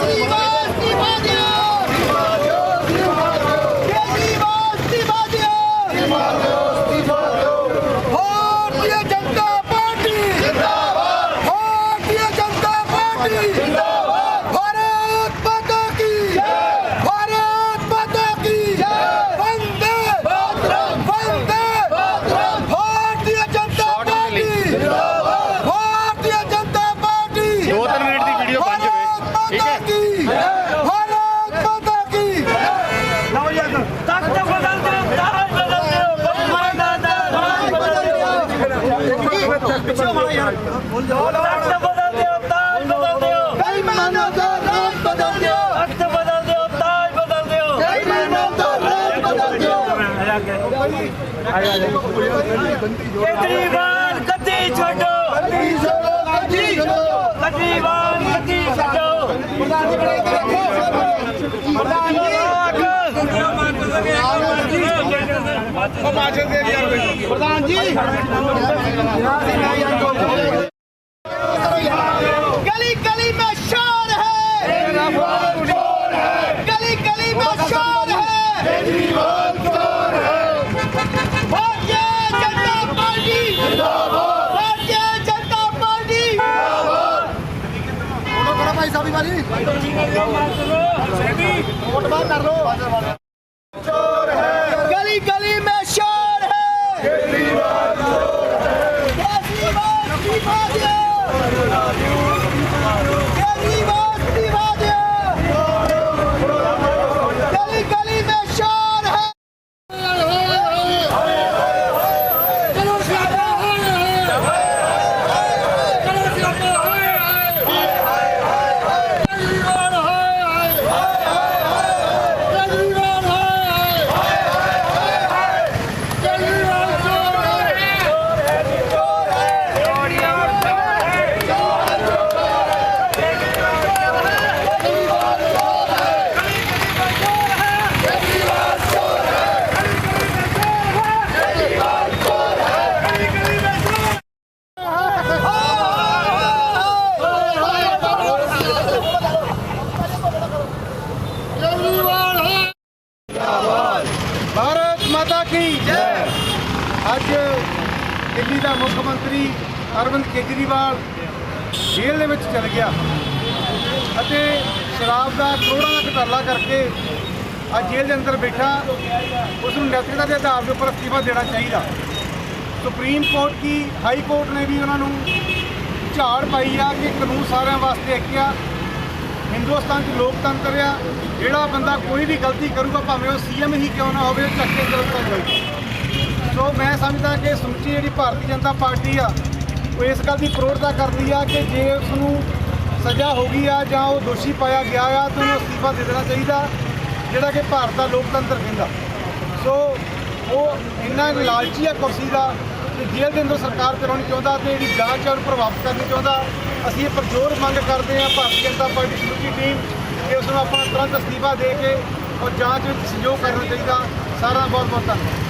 ਕੇਜਰੀਵਾਲ ਅਸਤੀਫਾ ਦਿਓ ਕੇਜਰੀਵਾਲ ਅਸਤੀਫਾ ਦਿਓ ਭਾਰਤੀ ਜਨਤਾ ਪਾਰਟੀ ਜਿੰਦਾਬਾਦ ਭਾਰਤੀ ਜਨਤਾ ਪਾਰਟੀ ਜਿੰਦਾਬਾਦ ਭਾਰਤ ਮਾਤਾ ਕੀ ਜੈ ਭਾਰਤ ਮਾਤਾ ਕੀ ਜੈ ਵੰਦੇ ਮਾਤਰਮ ਵੰਦੇ ਮਾਤਰਮ ਭਾਰਤੀ ਜਨਤਾ ਪਾਰਟੀ ਜਿੰਦਾਬਾਦ ਭਾਰਤੀ ਜਨਤਾ ਪਾਰਟੀ ਦੋ ਤਿੰਨ ਮਿੰਟ ਦੀ ਵੀਡੀਓ ਬਣ ਜਾਵੇ ਠੀਕ ਹੈ ਕੀ ਭਾਰਤ ਮਾਤਾ ਕੀ ਤਖਤ ਬਦਲ ਦਿਓ ਤਾਜ ਬਦਲ ਦਿਓ ਬੰਮਾ ਦਾਦਾ ਤਾਜ ਬਦਲ ਦਿਓ ਤਖਤ ਬਦਲ ਦਿਓ ਤਾਜ ਬਦਲ ਦਿਓ। ਬੇਈਮਾਨਾਂ ਦਾ ਰਾਜ ਬਦਲ ਦਿਓ। ਤਖਤ ਬਦਲ ਦਿਓ ਤਾਜ ਬਦਲ ਦਿਓ। ਬੇਈਮਾਨਾਂ ਦਾ ਰਾਜ ਬਦਲ ਦਿਓ। ਕੇਜਰੀਵਾਲ ਕੱਦੀ ਛੱਡੋ। ਗੱਡੀ ਛੱਡੋ ਗੱਡੀ ਛੱਡੋ। ਕੇਜਰੀਵਾਲ ਕੱਦੀ ਛੱਡੋ। ਪ੍ਰਧਾਨ ਜੀ ਪ੍ਰਧਾਨ ਜੀ। ਚਾਬੀ ਵਾਲੀ ਵੋਟ ਬਾਹਰ ਕਰ ਲੋ ਅੱਜ ਦਿੱਲੀ ਦਾ ਮੁੱਖ ਮੰਤਰੀ ਅਰਵਿੰਦ ਕੇਜਰੀਵਾਲ ਜੇਲ੍ਹ ਦੇ ਵਿੱਚ ਚਲ ਗਿਆ ਅਤੇ ਸ਼ਰਾਬ ਦਾ ਕਰੋੜਾਂ ਦਾ ਘਪਲਾ ਕਰਕੇ ਅੱਜ ਜੇਲ੍ਹ ਦੇ ਅੰਦਰ ਬੈਠਾ, ਉਸ ਨੂੰ ਨੈਤਿਕਤਾ ਦੇ ਆਧਾਰ ਦੇ ਉੱਪਰ ਅਸਤੀਫਾ ਦੇਣਾ ਚਾਹੀਦਾ। ਸੁਪਰੀਮ ਕੋਰਟ ਕੀ ਹਾਈ ਕੋਰਟ ਨੇ ਵੀ ਉਹਨਾਂ ਨੂੰ ਝਾੜ ਪਾਈ ਆ ਕਿ ਕਾਨੂੰਨ ਸਾਰਿਆਂ ਵਾਸਤੇ ਇੱਕ ਆ। ਹਿੰਦੁਸਤਾਨ 'ਚ ਲੋਕਤੰਤਰ ਆ, ਜਿਹੜਾ ਬੰਦਾ ਕੋਈ ਵੀ ਗਲਤੀ ਕਰੂਗਾ, ਭਾਵੇਂ ਉਹ ਸੀਐਮ ਹੀ ਕਿਉਂ ਨਾ ਹੋਵੇ, ਚੱਕ ਕੇ ਗਲਤ ਹੋਏਗਾ ਸੋ ਮੈਂ ਸਮਝਦਾ ਕਿ ਸਮੁੱਚੀ ਜਿਹੜੀ ਭਾਰਤੀ ਜਨਤਾ ਪਾਰਟੀ ਆ, ਉਹ ਇਸ ਗੱਲ ਦੀ ਪ੍ਰੋੜਤਾ ਕਰਦੀ ਆ ਕਿ ਜੇ ਉਸ ਨੂੰ ਸਜ਼ਾ ਹੋ ਗਈ ਆ ਜਾਂ ਉਹ ਦੋਸ਼ੀ ਪਾਇਆ ਗਿਆ ਆ, ਤਾਂ ਉਹਨੂੰ ਅਸਤੀਫਾ ਦੇ ਦੇਣਾ ਚਾਹੀਦਾ, ਜਿਹੜਾ ਕਿ ਭਾਰਤ ਦਾ ਲੋਕਤੰਤਰ ਕਹਿੰਦਾ। ਸੋ, ਉਹ ਇੰਨਾ ਲਾਲਚੀ ਆ ਕੁਰਸੀ ਦਾ ਕਿ ਜੇਲ੍ਹ ਦੇ ਅੰਦਰ ਸਰਕਾਰ ਚਲਾਉਣੀ ਚਾਹੁੰਦਾ ਤੇ ਜਿਹੜੀ ਜਾਂਚ ਆ, ਉਹਨੂੰ ਪ੍ਰਭਾਵਿਤ ਕਰਨੀ ਚਾਹੁੰਦਾ। ਅਸੀਂ ਇਹ ਪਰਜੋਰ ਮੰਗ ਕਰਦੇ ਹਾਂ ਭਾਰਤੀ ਜਨਤਾ ਪਾਰਟੀ ਸਮੁੱਚੀ ਟੀਮ ਕਿ ਉਸ ਨੂੰ ਆਪਣਾ ਤੁਰੰਤ ਅਸਤੀਫਾ ਦੇ ਕੇ ਔਰ ਜਾਂਚ ਵਿੱਚ ਸਹਿਯੋਗ ਕਰਨਾ ਚਾਹੀਦਾ। ਸਾਰਾ ਬਹੁਤ ਬਹੁਤ ਧੰਨਵਾਦ।